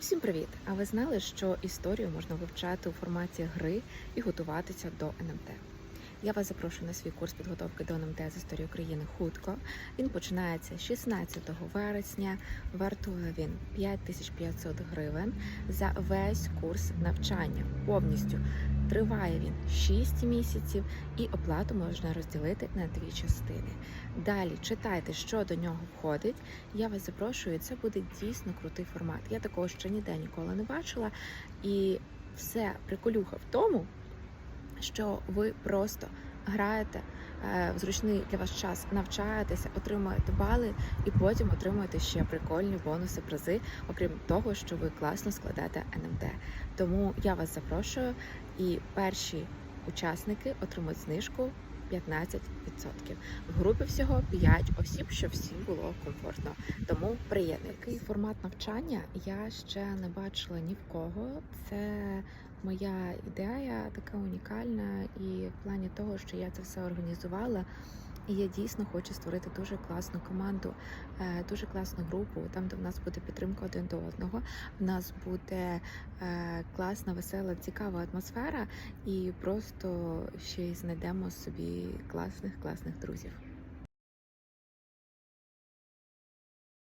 Усім привіт! А ви знали, що історію можна вивчати у форматі гри і готуватися до НМТ? Я вас запрошую на свій курс підготовки до НМТ з історії України хутко. Він починається 16 вересня. Вартує він 5500 гривень за весь курс навчання. Повністю триває він 6 місяців, і оплату можна розділити на дві частини. Далі читайте, що до нього входить. Я вас запрошую. Це буде дійсно крутий формат. Я такого ще ніде ніколи не бачила. І все приколюха в тому, що ви просто граєте е, в зручний для вас час, навчаєтеся, отримуєте бали і потім отримуєте ще прикольні бонуси, призи, окрім того, що ви класно складете НМТ. Тому я вас запрошую, і перші учасники отримують знижку 15%. В групі всього 5 осіб, щоб всім було комфортно. Тому приєднуйтесь. Такий формат навчання я ще не бачила ні в кого. Це моя ідея така унікальна, і в плані того, що я це все організувала. І я дійсно хочу створити дуже класну команду, е, дуже класну групу, там, де в нас буде підтримка один до одного. В нас буде е, класна, весела, цікава атмосфера, і просто ще й знайдемо собі класних, класних друзів.